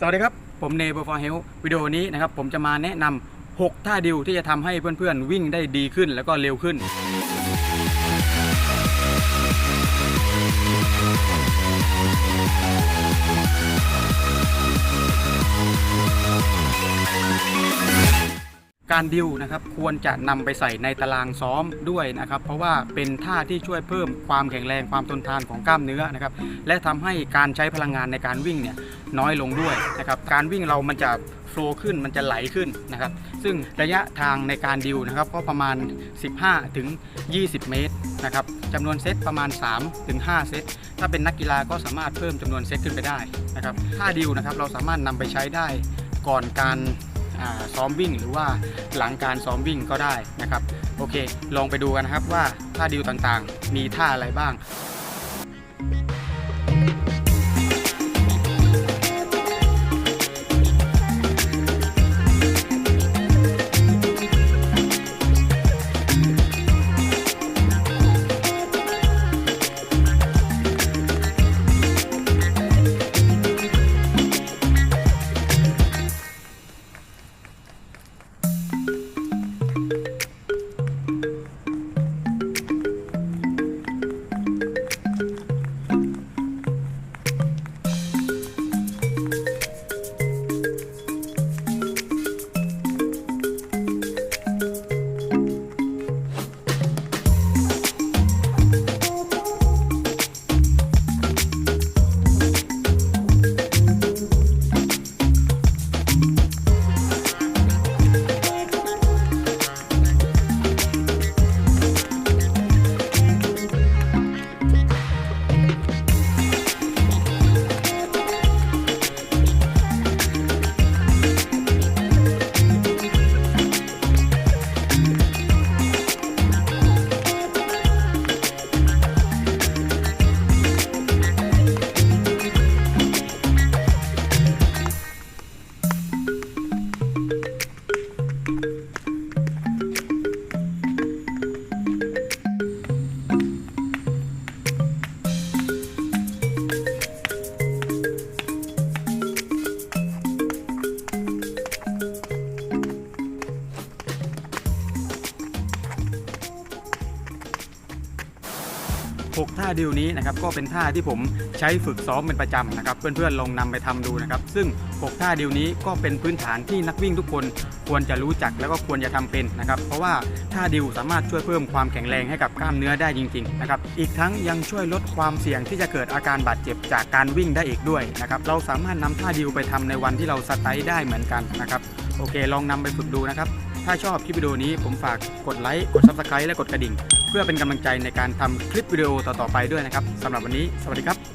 สวัสดีครับ ผมเนเบอร์ฟอร์เฮลวิดีโอนี้นะครับ ผมจะมาแนะนำ6ท่าดิวที่จะทำให้เพื่อนๆ วิ่งได้ดีขึ้นแล้วก็เร็วขึ้น การดิวนะครับควรจะนำไปใส่ในตารางซ้อมด้วยนะครับ เพราะว่าเป็นท่าที่ช่วยเพิ่มความแข็งแรงความทนทานของกล้ามเนื้อนะครับ และทำให้การใช้พลังงานในการวิ่งเนี่ยน้อยลงด้วยนะครับการวิ่งเรามันจะโฟล์ขึ้นมันจะไหลขึ้นนะครับ ซึ่งระยะทางในการดิวนะครับก็ประมาณ 15 ถึง 20 เมตรนะครับจำนวนเซตประมาณ 3 ถึง 5 เซต ถ้าเป็นนักกีฬาก็สามารถเพิ่มจำนวนเซตขึ้นไปได้นะครับท่าดิวนะครับเราสามารถนำไปใช้ได้ก่อนการ ซ้อมวิ่งหรือว่าหลังการซ้อมวิ่งก็ได้นะครับ โอเค ลองไปดูกันนะครับว่าท่าดิวต่างๆ มีท่าอะไรบ้าง 6 ท่าดิวนี้นะครับก็เป็นท่าที่ผมใช้ฝึกซ้อมเป็นประจำนะครับ เพื่อนๆลองนำไปทำดูนะครับ ซึ่ง 6 ท่าดิวนี้ก็เป็นพื้นฐานที่นักวิ่งทุกคนควรจะรู้จักแล้วก็ควรจะทำเป็นนะครับ เพราะว่าท่าดิวสามารถช่วยเพิ่มความแข็งแรงให้กับกล้ามเนื้อได้จริงๆนะครับอีกทั้งยังช่วยลดความเสี่ยงที่จะเกิดอาการบาดเจ็บจากการวิ่งได้อีกด้วยนะครับเราสามารถนำท่าดิวไปทำในวันที่เราสไตล์ได้เหมือนกันนะครับโอเค ลองนำไปฝึกดูนะครับถ้าชอบคลิปวิดีโอนี้ผมฝากกดไลค์กด Subscribe และกดกระดิ่ง เพื่อเป็นกำลังใจในการทำคลิปวิดีโอต่อๆไปด้วยนะครับสำหรับวันนี้ สวัสดีครับ